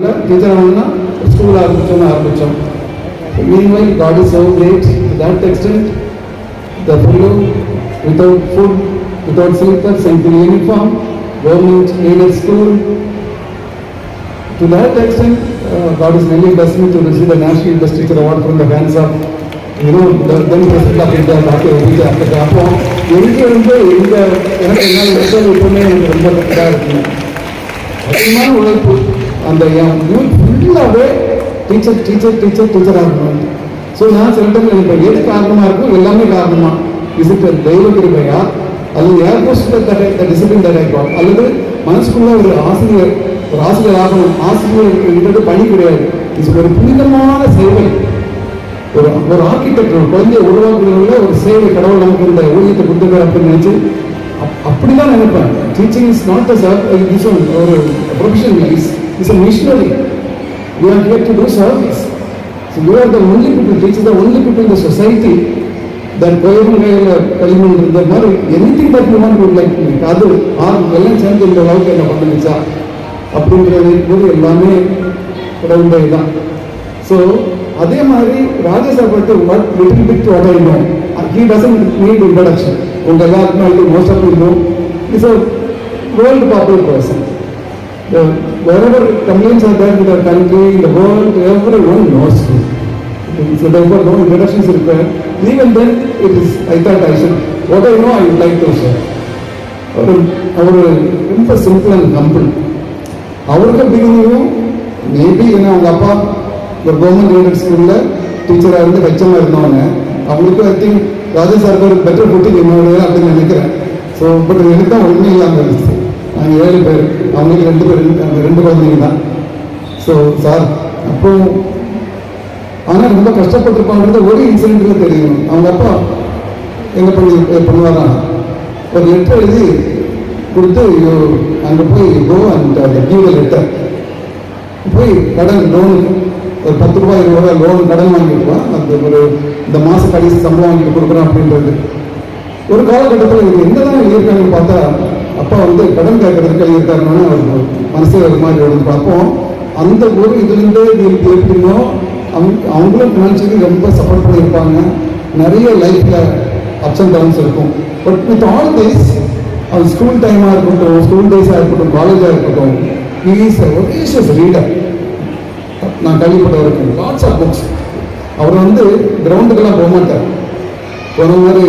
Teacher ஆகணும்னா school ஆரம்பிச்சோம்னு ஆரம்பித்தோம் meanwhile God is so great to that extent the fellow without food without slippers and in uniform government aided school to that extent uh, God is really blessed me to receive the National Best Teacher Award from the hands of you know the then President of India Dr. APJ Abdul அப்போ எனக்கு வந்து இந்த எனக்கு என்னால் method எப்பவுமே எனக்கு ரொம்ப இதாக இருக்குங்க அதிகமான உழைப்பு அந்த என் ஃபுல்லாகவே டீச்சர் டீச்சர் டீச்சர் டீச்சராக இருக்கணும் ஸோ நான் சில டைம் எது காரணமாக இருக்கும் எல்லாமே காரணமாக இஸ் தெய்வ கிருமையா அல்லது ஏர் போஸ்ட் டிசிப்ளின் தடைக்கும் அல்லது மனசுக்குள்ள ஒரு ஆசிரியர் ஒரு ஆசிரியர் ஆகணும். ஆசிரியர் பணி கிடையாது. இது ஒரு புனிதமான சேவை. ஒரு ஒரு ஆர்கிடெக்ட் ஒரு குழந்தைய உருவாக்குறதுல ஒரு சேவை கடவுள் நமக்கு இந்த ஊதியத்தை கொடுத்துருக்காரு அப்படின்னு நினைச்சு அப்- அப்படிதான் நினைப்பேன் டீச்சிங் இஸ் நாட் அஸ் ஒரு ஒரு profession is is a missionary you are here to do service so you are the only people teacher the only people இந்த சொசைட்டி தட் கோயம்பு கையில் களிமண் இருந்த மாதிரி anything that you want like அது ஆறு எல்லாம் சேர்ந்து இந்த அளவுக்கு என்ன பண்ணுச்சா அப்படிங்கிறது போது எல்லாமே கடவுளுடைய தான் ஸோ அதே மாதிரி ராஜேஷ் பற்றி what little bit what I know he doesn't need introduction உங்க எல்லாருக்குமே I most of know is a world popular person wherever complaints are there in the country, in the world, everyone knows him. So therefore no introduction is required. Even then it is, I thought I should, what I know I would like to share. அவர் அவர் ரொம்ப simple and humble அவருக்கு பிகினிங்கும் maybe ஏன்னா அவங்க அப்பா ஒரு government aided ஸ்கூலில் டீச்சராக இருந்து ஹெச்எம்மாக இருந்தவங்க அவங்களுக்கு ஐ திங்க் ராஜா சாருக்கு ஒரு பெட்டர் ஃபுட்டிங் என்னோட அப்படின்னு நினைக்கிறேன் ஸோ பட் எனக்கு தான் ஒன்றும் இல்லாமல் இருந்துச்சு நாங்கள் ஏழு பேர். அவங்களுக்கு ரெண்டு பேர் ரெண்டு- ரெண்டு குழந்தைங்க தான். ஸோ சார் அப்போ ஆனால் ரொம்ப கஷ்டப்பட்டிருப்பாங்கிறது ஒரு இன்சிடென்ட்டில் தெரியும். அவங்க அப்பா என்ன பண்ணி பண்ணுவாராம் ஒரு லெட்டர் எழுதி கொடுத்து அங்கே போய் கோ அண்ட் கிவ் லெட்டர் போய் கடன் லோனு ஒரு பத்து ரூபாய் இருபது ரூபாய் லோன் கடன் வாங்கிட்டுருவான் அந்த ஒரு இந்த மாத கடைசி சம்பளம் வாங்கிட்டு கொடுக்குறோம் அப்படின்றது. ஒரு காலகட்டத்தில் இது என்னதான் எழுதியிருக்காங்கன்னு பார்த்தா அப்பா வந்து கடன் கேட்கறதுக்கு எழுதியிருக்காருன்னு அவருக்கு மனசே ஒரு மாதிரி வந்து பார்ப்போம் அந்த ஒரு இதுலேருந்தே நீ எப்படினோ அவங்க அவங்களும் ஃபினான்ஷியலி ரொம்ப சப்போர்ட் பண்ணியிருப்பாங்க. நிறைய லைஃப்பில் அப்ஸ் அண்ட் டவுன்ஸ் இருக்கும். பட் வித் ஆல் திஸ் அவர் ஸ்கூல் டைமாக இருக்கட்டும் ஸ்கூல் டேஸாக இருக்கட்டும் காலேஜாக இருக்கட்டும் இஸ் ஒரேஷியஸ் ரீடர் நான் கேள்விப்பட்டவருக்கு லாட்ஸ் ஆஃப் புக்ஸ் அவர் வந்து கிரவுண்டுக்கெல்லாம் போக மாட்டார் போன மாதிரி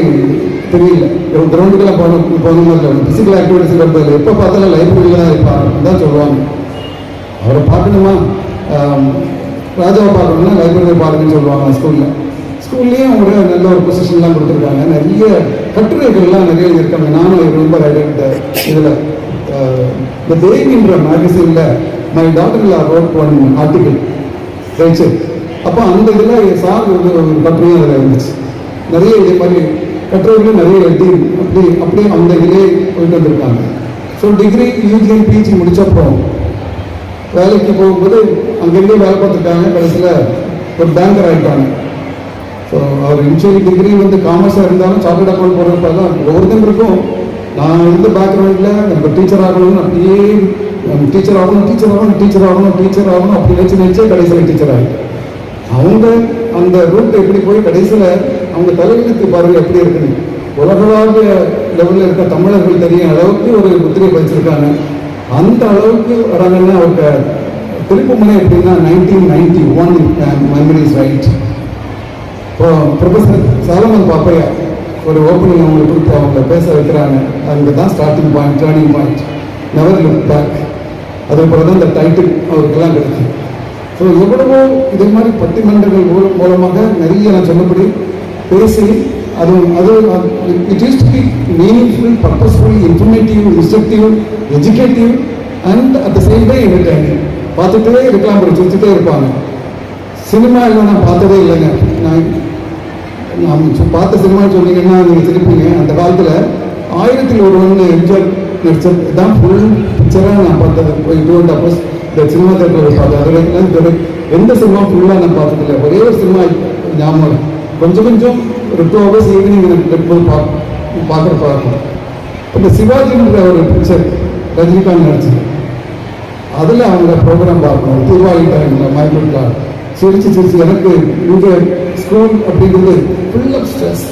தெரியல. கிரவுண்டுக்கெல்லாம் போகணும் போகணும் இல்லை. ஃபிசிக்கல் ஆக்டிவிட்டிஸ் இல்லை எப்போ பார்த்தாலும் லைப்ரரியில் தான் இருப்பாங்க. தான் சொல்லுவாங்க. அவரை பார்க்கணுமா? ராஜாவை பார்க்கணும்னா லைப்ரரி பார்க்கணும்னு சொல்லுவாங்க ஸ்கூலில் ஸ்கூல்லேயும் ஒரு நல்ல ஒரு பொசிஷன்லாம் கொடுத்துருக்காங்க. நிறைய கட்டுரைகள்லாம் நிறைய இருக்காங்க நானும் ரொம்ப ரைட் இதில். இந்த தேவின்ற மேகசினில் my doctor wrote one article Rachel அப்போ அந்த இதில் சார் வந்து ஒரு கட்டுரையும் அதில் இருந்துச்சு நிறைய இதே மாதிரி கட்டுரைகளும் நிறைய எழுதி அப்படி அப்படியே அந்த இதிலே போயிட்டு வந்திருக்காங்க. ஸோ டிகிரி யூஜி பிஜி முடிச்சப்போ வேலைக்கு போகும்போது அங்கேருந்தே வேலை பார்த்துருக்காங்க கடைசியில் ஒரு பேங்கர் ஆகிட்டாங்க ஸோ அவர் இனிஷியல் டிகிரி வந்து காமர்ஸாக இருந்தாலும் சார்ட்டர்ட் அக்கௌண்ட் போகிறப்ப தான் ஒவ்வொருத்தருக்கும் நான் இருந்த பேக்ரவுண்டில் எனக்கு டீச்சர் ஆகணும்னு அப்படியே டீச்சர் ஆகணும் டீச்சர் ஆகணும் டீச்சர் ஆகணும் டீச்சர் ஆகணும் அப்படி நினச்சி நினச்சே கடைசியில் டீச்சர் ஆகிட்டேன் அவங்க அந்த ரூட் எப்படி போய் கடைசியில் அவங்க தலையெழுத்து பாருங்க எப்படி இருக்குன்னு. உலகளாவிய லெவலில் இருக்க தமிழர்கள் தெரியும் அளவுக்கு ஒரு முத்திரை பதிச்சிருக்காங்க. அந்த அளவுக்கு வராங்கன்னா அவங்க திருப்பு முனை எப்படின்னா nineteen ninety one memories right இப்போ ப்ரொஃபஸர் சாலமன் பாப்பையா ஒரு ஓப்பனிங் அவங்களுக்கு கொடுத்து அவங்க பேச வைக்கிறாங்க. அங்கே தான் starting point turning point never look back அதே போல தான் இந்த டைட்டில் அவருக்கெல்லாம் கிடைக்கும் ஸோ எவ்வளவோ இதே மாதிரி பட்டிமன்றங்கள் மூல- மூலமாக நிறைய நான் சொன்னபடி பேசி அது அது it used to be meaningful purposeful informative instructive educative and at the same time entertaining பார்த்துட்டே இருக்கலாம் அப்புறம் சிரிச்சுட்டே இருப்பாங்க. சினிமா இல்லை நான் பார்த்ததே இல்லைங்க. நான் நான் பார்த்த சினிமா சொன்னீங்கன்னா நீங்கள் திருப்பீங்க அந்த காலத்தில் ஆயிரத்தில் ஒரு ஒன்று எம்ஜிஆர் நடிச்சது தான் ஃபுல் பிக்சராக நான் பார்த்தது. டூ அண்ட் ஹவர்ஸ் இந்த சினிமா தேட்டரில் பார்த்தேன் அதில் எந்த சினிமா ஃபுல்லாக நான் பார்த்ததில்லை. ஒரே ஒரு சினிமா ஞாபகம் கொஞ்சம் கொஞ்சம் ஒரு டூ ஹவர்ஸ் ஈவினிங் எனக்கு பார்க்க பா பார்க்குற பார்க்கணும் இந்த சிவாஜின்ற ஒரு பிக்சர் ரஜினிகாந்த் நடிச்சது. அதில் அவங்க ப்ரோக்ராம் பார்க்கணும். தீபாவளி டைமில் மைக்ரோட்டா சிரிச்சு சிரிச்சு எனக்கு இங்கே ஸ்கூல் அப்படிங்கிறது full of stress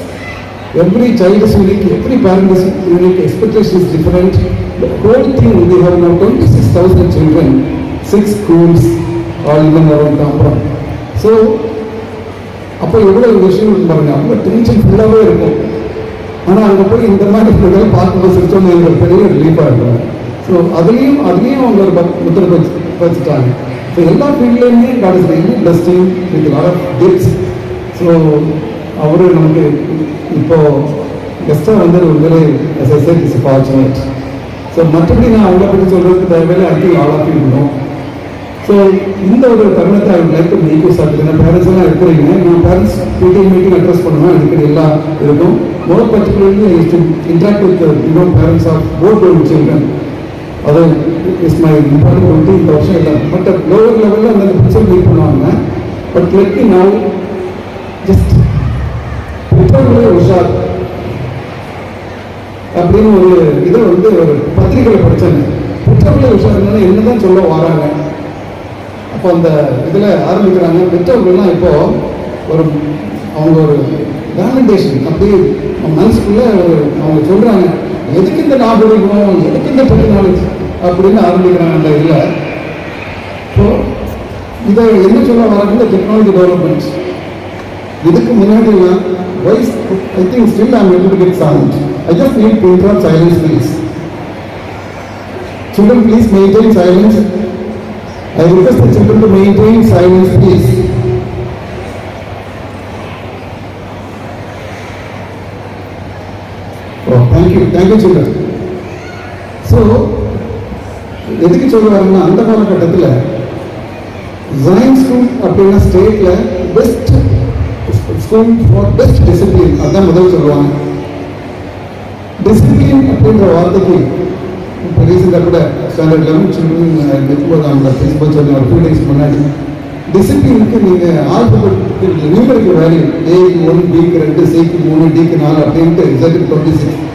every child is unique every parent is unique expectation is different whole thing we have no twenty six thousand children six schools all இவன் அரௌண்ட் காம்பரம் ஸோ அப்போ எவ்வளோ விஷயம் பாருங்க அவங்க டென்ஷன் ஃபுல்லாகவே இருக்கும் ஆனால் அங்கே போய் இந்த மாதிரி இதெல்லாம் பார்க்கும்போது சிரிச்சோம் எங்களுக்கு பெரிய ரிலீஃபாக இருக்கும் ஸோ அதுலேயும் அதுலேயும் அவங்க ஒரு முத்திர வச்சுட்டாங்க ஸோ எல்லா ஃபீல்ட்லேயுமே God is really blessed with lot of gifts so அவரு நமக்கு இப்போ கெஸ்ட்டாக வந்து உண்மையிலே S S is fortunate so மற்றபடி நான் அவங்கள பற்றி சொல்கிறதுக்கு தேவையில்லை அடுத்து ஆல் ஆஃப் ஸோ இந்த ஒரு தருணத்தை அவர் like to make you sir parents எல்லாம் இருக்கிறீங்க நான் பேரண்ட்ஸ் மீட்டிங் மீட்டிங் அட்ரஸ் பண்ணுவேன் அடிக்கடி எல்லாம் இருக்கும். More particularly to interact with you know parents of both own children அது இஸ் மை இம்பார்ட்டன்ட் வந்து இந்த வருஷம் இல்லை பட் லோவர் லெவலில் அந்த பிக்சர் மீட் பண்ணுவாங்க. பட் லெட் நான் ஜஸ்ட் பெற்றோர்களே உஷார் அப்படின்னு ஒரு இதை வந்து ஒரு பத்திரிகையில் படித்தாங்க பெற்றோர்களே உஷார் என்னதான் சொல்ல வராங்க. அப்போ அந்த இதில் ஆரம்பிக்கிறாங்க. பெற்றோர்கள்லாம் இப்போது ஒரு அவங்க ஒரு வேலிடேஷன் அப்படி அவங்க மனசுக்குள்ளே ஒரு அவங்க சொல்கிறாங்க எதுக்கு இந்த நாகரிகம் எதுக்கு இந்த டெக்னாலஜி அப்படின்னு ஆரம்பிக்கிறாங்க அந்த இதில். ஸோ இதை என்ன சொல்ல வராங்க இந்த டெக்னாலஜி டெவலப்மெண்ட்ஸ் இதுக்கு முன்னாடி wise I think still I'm able to get sound I just need to inter silence please children please maintain silence I request the children to maintain silence, please. Oh, thank you, thank you, children. So, எதுக்கு சொல்லுவாருன்னா அந்த காலகட்டத்தில் Jain school அப்படின்னா ஸ்டேட்ல best school for best discipline அதான் முதல் சொல்லுவாங்க discipline அப்படின்ற வார்த்தைக்கு இப்போ ரீசெண்டாக கூட ஸ்டாண்டர்ட் லெவன் சில்ட்ரன் எப்போ அவங்க பேசும்போது சொன்ன ஒரு டூ டேஸ் முன்னாடி டிசிப்ளினுக்கு நீங்கள் ஆல்பபெட் நியூமரிக்கு வேல்யூ ஏக்கு ஒன் பிக்கு ரெண்டு சிக்கு மூணு டிக்கு நாலு அப்படின்ட்டு ரிசல்ட் டுவெண்ட்டி சிக்ஸ்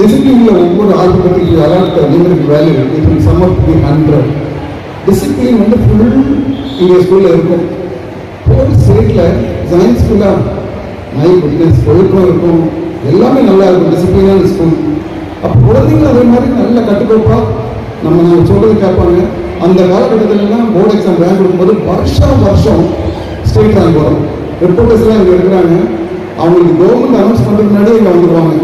டிசிப்ளினில் ஒவ்வொரு ஆல்பபெட்டுக்கு அலாட் நியூமரிக்கு வேல்யூ இப்போ summer sum up hundred discipline வந்து ஃபுல் இங்கே ஸ்கூலில் இருக்கும். ஒரு ஸ்டேட்டில் சயின்ஸ் ஸ்கூலாக மை குட்னஸ் ஒழுக்கம் இருக்கும். எல்லாமே நல்லா இருக்கும். டிசிப்ளினான ஸ்கூல் அப்போ குழந்தைங்களும் அதே மாதிரி நல்ல கட்டுக்கோப்பாக நம்ம நம்ம சொல்றது கேட்பாங்க. அந்த காலகட்டத்திலலாம் போர்டு எக்ஸாம் ரேங்க் கொடுக்கும்போது வருஷம் வருஷம் ஸ்டேட் ரேங்க் வரும். ரிப்போர்ட்டர்ஸ்லாம் இங்கே இருக்கிறாங்க. அவங்களுக்கு கவர்மெண்ட் அனௌன்ஸ் பண்ணுறது முன்னாடியே இங்கே வந்துடுவாங்க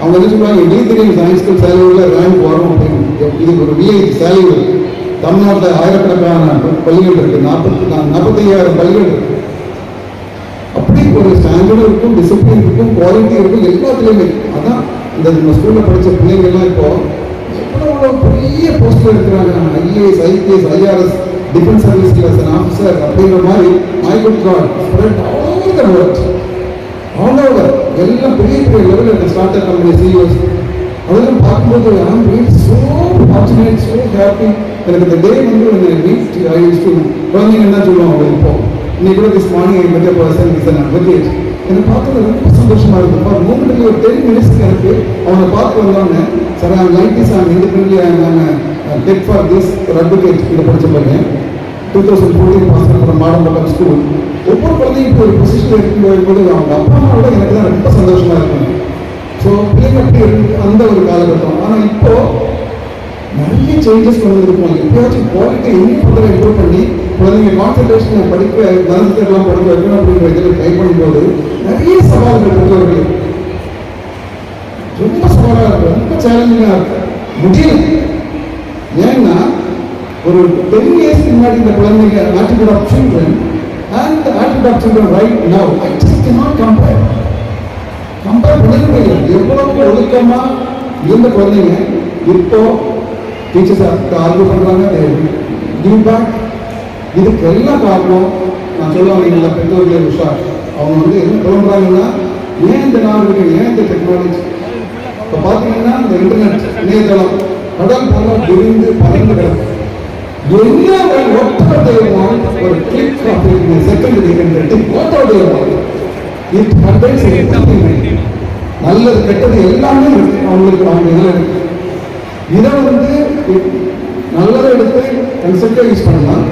அவங்க என்ன சொல்லுவாங்க எங்களுக்கு தெரியும் சயின்ஸ் ஸ்கூல் சேலரியில் ரேங்க் வரும் அப்படின்னு. இதுக்கு ஒரு விஐ சேலரி தமிழ்நாட்டில் ஆயிரக்கணக்கான பள்ளிகள் இருக்குது நாற்பத்தி நாற்பத்தையாயிரம் பள்ளிகள் இருக்குது அப்படி ஒரு ஸ்டாண்டர்டும் இருக்கும் டிசிப்ளின் இருக்கும் குவாலிட்டி இருக்கும் எல்லாத்துலேயுமே அதான் இந்த நம்ம ஸ்கூலில் படித்த பிள்ளைங்கள்லாம் இப்போ எவ்வளோ பெரிய போஸ்டில் இருக்கிறாங்க ஐஏஎஸ் ஐபிஎஸ் ஐஆர்எஸ் டிஃபென்ஸ் சர்வீஸில் ஆஃபீஸர் அப்படிங்கிற மாதிரி my good God spread all the world all over எல்லாம் பெரிய பெரிய லெவலில் இருக்க ஸ்டார்ட் அப் கம்பெனி சிஇஓஸ் அதெல்லாம் பார்க்கும்போது I'm real so fortunate so happy எனக்கு இந்த டே வந்து மீட் ஐ யூஸ் டு குழந்தைங்க என்ன சொல்லுவாங்க? இப்போ இன்னைக்கு கூட திஸ் மார்னிங் ஐ மெட் பர்சன் இஸ் அன் அட்வொகேட் எனக்கு பார்த்தது ரொம்ப சந்தோஷமா இருக்கு ஃபார் மூமெண்ட்ல ஒரு டென் மினிட்ஸ்க்கு எனக்கு. அவனை பார்த்து வந்தோடனே sir I'm லைட்டிஸ் I'm independently I'm tech for this ஒரு அட்வொகேட் இதை படிச்ச பையன் டூ தௌசண்ட் ஃபோர்டீன் பாஸ் பண்ணுற மாடல் பக்கம் ஸ்கூல் ஒவ்வொரு குழந்தையும் இப்போ ஒரு பொசிஷன் இருக்கும்போது அவங்க அப்பா அம்மாவோட எனக்கு தான் ரொம்ப சந்தோஷமா இருக்கும் ஸோ பிள்ளைங்க அப்படி அந்த ஒரு காலகட்டம். ஆனால் இப்போ நிறைய சேஞ்சஸ் வந்துருக்கும் எப்பயாச்சும் குவாலிட்டி இன்னும் ஃபர்தர் இம்ப்ரூவ் பண்ணி குழந்தைங்க கான்சன்ட்ரேஷன் படிக்க மனசுக்கெல்லாம் படிக்க வைக்கணும் அப்படிங்கிற இதில் ட்ரை பண்ணும்போது நிறைய சவால்கள் பெற்றவர்கள் ரொம்ப சவாலாக இருக்கும். ரொம்ப சேலஞ்சிங்காக இருக்கும். முடியும் ஏன்னா ஒரு டென் இயர்ஸ்க்கு முன்னாடி இந்த குழந்தைங்க attitude of children and attitude of children right now I just not compare compare பண்ண எவ்வளவு ஒழுக்கமாக இருந்த குழந்தைங்க இப்போ டீச்சர்ஸ் ஆர்கியூ பண்ணுறாங்க கிவ் பேக் இதுக்கு எல்லாம் காரணம் நான் சொல்லுவாங்க நல்ல பெற்றோர்களே உஷார் அவங்க வந்து என்ன தோன்றாங்கன்னா ஏன் இந்த நாகரிகம் ஏன் இந்த டெக்னாலஜி இப்போ பார்த்தீங்கன்னா இந்த இன்டர்நெட் இணையதளம் கடல் போல விரிந்து பறந்து கிடக்கும் என்ன ஒட்டோடைய ஒரு கிளிக் ஆஃப் செகண்ட் நீங்க ஓட்டோடைய தெய்வம். கண்டென்ஸ் நல்லது கெட்டது எல்லாமே இருக்கு. அவங்களுக்கு அவங்க இதில் இருக்கு. இதை வந்து நல்லதை எடுத்து கன்செப்டாக யூஸ் பண்ணலாம்.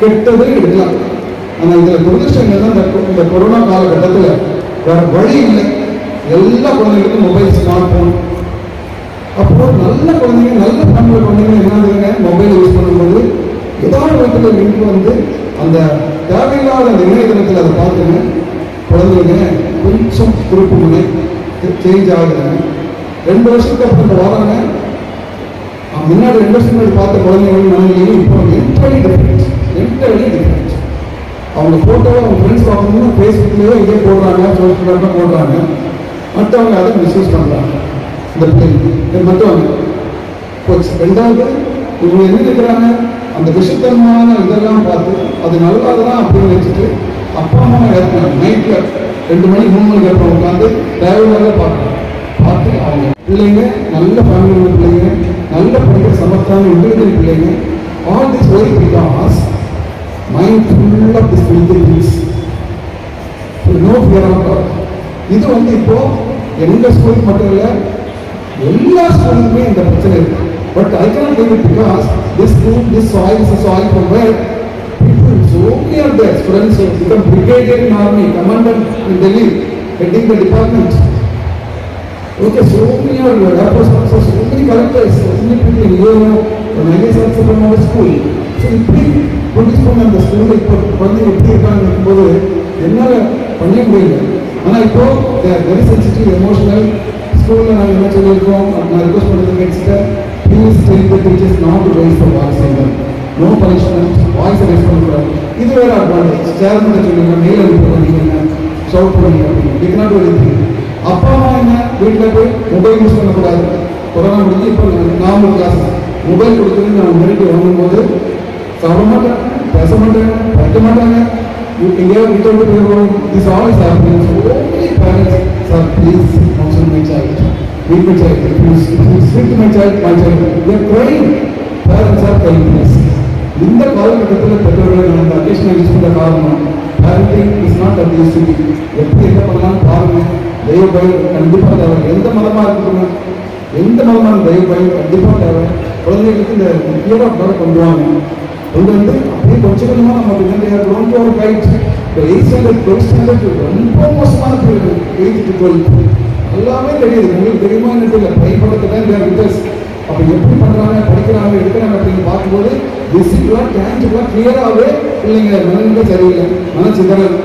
கெட்டதை எடுக்கலாம். ஆனால் இதில் துரதிருஷ்டம் என்னன்னா இந்த கொரோனா காலகட்டத்தில் வேற வழி இல்லை. எல்லா குழந்தைகளுக்கும் மொபைல் ஸ்மார்ட் ஃபோன் அப்போ நல்ல குழந்தைங்க நல்ல ஃபேமிலி குழந்தைங்க என்ன மொபைல் யூஸ் பண்ணும்போது ஏதாவது விதத்துல லிங்க் வந்து அந்த தேவையில்லாத அந்த இணையதளத்தில் அதை பார்த்துங்க. குழந்தைங்க கொஞ்சம் திருப்பு சேஞ்ச் ஆகுதுங்க. ரெண்டு வருஷத்துக்கு அப்புறம் இந்த வராங்க முன்னாடி ரெண்டு வருஷம் பார்த்த குழந்தைகளும் மனநிலையும் இப்போ என்டர்லி டிஃப்ரெண்ட் என்டர்லி டிஃப்ரெண்ட் அவங்க ஃபோட்டோவை அவங்க ஃப்ரெண்ட்ஸ் பார்க்கணும்னா ஃபேஸ்புக்லேயே இதே போடுறாங்க சோஷியல் போடுறாங்க. மற்றவங்க அதை மிஸ்யூஸ் பண்ணுறாங்க இந்த பிள்ளைங்க இது மற்றவங்க ரெண்டாவது இவங்க என்ன நினைக்கிறாங்க அந்த விஷத்தன்மான இதெல்லாம் பார்த்து அது நல்லதான் அப்படின்னு வச்சுட்டு அப்பா அம்மா இறக்குறாங்க நைட்டில் ரெண்டு மணி மூணு மணிக்கு அப்புறம் உட்காந்து தேவையில்லாத பார்க்குறாங்க. பார்த்து அவங்க பிள்ளைங்க நல்ல ஃபேமிலி உள்ள பிள்ளைங்க நல்ல படிக்கிற சமத்தான இன்டெலிஜென்ட் பிள்ளைங்க all this why because mind full of this things no fear of God இது வந்து இப்போ எங்க ஸ்கூலுக்கு மட்டும் இல்லை எல்லா ஸ்கூலுக்குமே இந்த பிரச்சனை இருக்கு. But I can leave it because this school this soil is soil for where people so many of there. Students become brigadier in army army in Delhi heading the department okay so many are air force officers so many collectors so many people in you an IAS officer from our school. So இப்படி produce பண்ண அந்த ஸ்கூலில் இப்போ குழந்தைங்க எப்படி இருக்காங்க போது என்னால் பண்ண முடியல. ஆனால் இப்போ தேர் வெரி சென்சிட்டிவ் எமோஷனல் ஸ்கூலில் நாங்கள் என்ன சொல்லியிருக்கோம்? நான் ரிக்வஸ்ட் பண்ணுறது கேட்டு please tell the teachers not to raise for voice singer no punishment voice raise பண்ணக்கூடாது இது வேற அட்வான்டேஜ் சேர்மன் சொல்லுங்க மெயில் அனுப்பி பண்ணிக்கங்க ஷவுட் பண்ணுங்க அப்படின்னு. வி நாட் ஒரு அப்பா அம்மா என்ன? வீட்டில் போய் மொபைல் யூஸ் பண்ணக்கூடாது. கொரோனா முடிஞ்சு இப்போ நார்மல் கிளாஸ் மொபைல் கொடுக்குறது நான் முன்னாடி வாங்கும்போது சாப்பிட மாட்டாங்க பேச மாட்டாங்க படிக்க மாட்டாங்க. எங்கேயாவது வீட்டை விட்டு போயிடுவோம் this all is happening so many parents sir please counsel my child meet my child please strict my child my child you crime parents are crying please இந்த காலகட்டத்தில் பெற்றோர்களை நான் அடிஷனல் யூஸ் பண்ணுற காரணம் parenting is not at use எப்படி என்ன பண்ணலாம் பாருங்க. தெய்வ பயம் கண்டிப்பாக தேவை. எந்த மதமாக இருக்கணும் எந்த மதமான தெய்வ பயம் கண்டிப்பாக தேவை. குழந்தைகளுக்கு இந்த முக்கியமாக ஆஃப் கொண்டு வாங்க. கொண்டு வந்து அப்படியே கொஞ்சம் கொஞ்சமாக நம்ம பின்னாடி ரொம்ப ஒரு கைட் இப்போ எயிட் ஸ்டாண்டர்ட் டுவெல்த் ஸ்டாண்டர்ட் ரொம்ப மோசமான பிள்ளைகள் எயிட் டு டுவெல்த் எல்லாமே தெரியுது. உங்களுக்கு தெரியுமா என்ன தெரியல. பயன்படுத்த தான் விட்டர்ஸ்? அப்போ எப்படி பண்ணுறாங்க படிக்கிறாங்க எடுக்கிறாங்க அப்படின்னு பார்க்கும்போது டிசிப்ளாக டேஞ்சபிளாக கிளியராகவே இல்லைங்க மனநிலை சரியில்லை. மன சிதறல்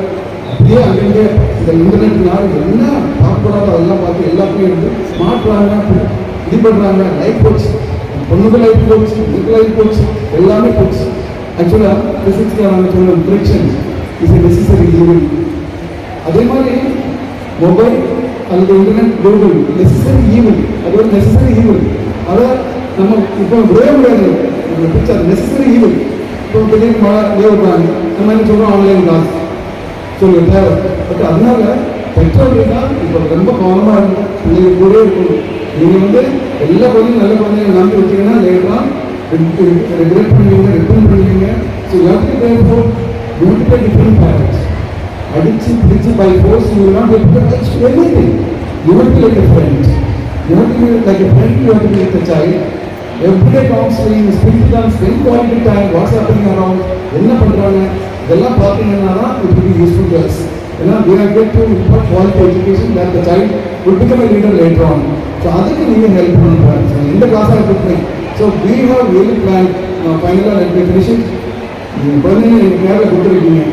அப்படியே அங்கங்கே இந்த இன்டர்நெட்னால என்ன பார்க்கக்கூடாதோ அதெல்லாம் பார்த்து எல்லாத்தையும் எடுத்து மாற்றுறாங்க இது பண்ணுறாங்க லைஃப் போச்சு பொண்ணுக்கு லைஃப் போச்சு இதுக்கு லைஃப் போச்சு எல்லாமே போச்சு ஆக்சுவலாக ஃபிசிக்ஸில் நாங்கள் சொன்ன ஃப்ரிக்ஷன் இஸ் நெசசரி ஈவன் அதே மாதிரி மொபைல் அல்லது இன்டர்நெட் கூகுள் நெசசரி ஈவல் அது ஒரு நெசசரி ஈவல் அதை நம்ம இப்போ விடவே முடியாது. இந்த பிக்சர் நெசசரி ஈவல் இப்போ பெரிய மழை விடுறாங்க நம்ம என்ன சொல்கிறோம் ஆன்லைன் கிளாஸ் சொல்லி தேவை. பட் அதனால பெற்றோர்கள் தான் இப்போ ரொம்ப கவனமாக இருக்கும் பிள்ளைங்க கூட இருக்கணும். நீங்கள் வந்து எல்லா குழந்தையும் நல்ல குழந்தைங்க நம்பி வச்சிங்கன்னா லேட்டாக ரெகுலேட் பண்ணுவீங்க ரிட்டர்ன் பண்ணுவீங்க ஸோ யாருக்கு தேவை multiple different பேரண்ட்ஸ் அடிச்சு பிடிச்சு by force you will not able to touch you will like a friend you will like a friend you will like a child everyday counselling speak தான் spend quality time WhatsApp பண்ணி என்ன பண்ணுறாங்க இதெல்லாம் பார்த்தீங்கன்னா தான் it will be useful to us ஏன்னா we are get to impart quality education that the child will become a leader later on so அதுக்கு நீங்கள் ஹெல்ப் பண்ணுறாங்க எந்த கிளாஸாக இருக்கட்டும் so we have really plan ஃபைனலாக ரெண்டு ஃபினிஷிங் நீங்கள் குழந்தைங்க எனக்கு நேரில் கொடுத்துருக்கீங்க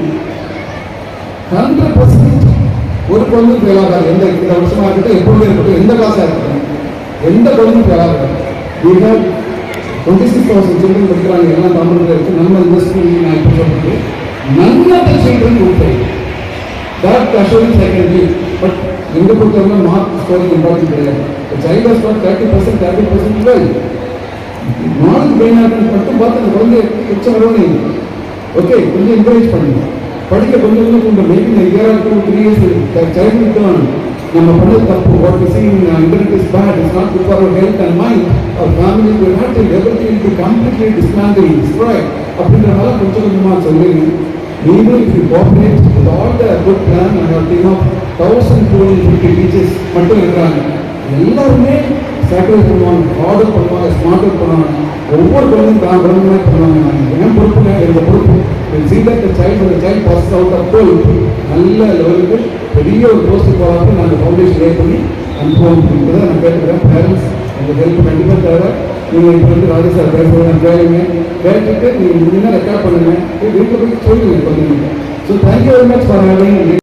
ஹண்ட்ரட் பர்சன்டேஜ் ஒரு குழந்தை ஃபெயில் ஆகாது எந்த இந்த வருஷமாக இருக்கட்டும் எப்பவுமே இருக்கட்டும் எந்த கிளாஸாக இருக்கட்டும் எந்த குழந்தையும் ஃபெயில் ஆகாது we have twenty six thousand children இருக்கிறாங்க எல்லாம் தமிழில் இருக்குது நம்ம இந்த ஸ்கூல் நான் இப்போ சொல்றது நல்ல children the that assurance I can give but எங்க பொறுத்தவரை மார்க் ஸ்கோரிங் இம்பார்ட்டன்ட் கிடையாது. Child score thirty percent thirty percent இல்லை நான் கெயின் மட்டும் பார்த்து அந்த குழந்தை உச்சம் வரணும் ஓகே கொஞ்சம் என்கரேஜ் பண்ணுங்க. படிக்க கொஞ்சம் கொஞ்சம் கொஞ்சம் மேபி இந்த year two three years child தான். நம்ம பண்ணது தப்பு. What is in internet is bad is not good for our health and mind our family will not tell everything will be completely dismantle destroy அப்படின்ற மாதிரி கொஞ்சம் கொஞ்சமாக சொல்லுங்க. Even if you cooperate with all the good plan and our team of 1250 teachers மட்டும் இருக்கிறாங்க. எல்லாருமே sacrifice பண்ணுவாங்க. Order பண்ணுவாங்க ஸ்மார்ட் ஒர்க் பண்ணுவாங்க. ஒவ்வொரு குழந்தையும் தான் குழந்தைமே பண்ணுவாங்க. நாங்கள் என் பொறுப்புங்க? எங்க பொறுப்பு. சீதா சைல்டு அந்த child pass out of twelve நல்ல லெவலுக்கு பெரிய ஒரு போஸ்ட் போகிறப்ப நாங்கள் ஃபவுண்டேஷன் ஏட் பண்ணி அனுப்புவோம். அப்படின்றத நான் கேட்டுக்கிறேன் பேரண்ட்ஸ் எங்கள் ஹெல்ப் கண்டிப்பாக தேவை. நீங்கள் இப்போ வந்து ராஜா சார் பேசுகிறத கேளுங்க கேட்டுட்டு நீங்கள் முடிஞ்சால் ரெக்கார்ட் பண்ணுங்க. வீட்டில் போய் சொல்லுங்க. பண்ணுங்க so thank you very much for having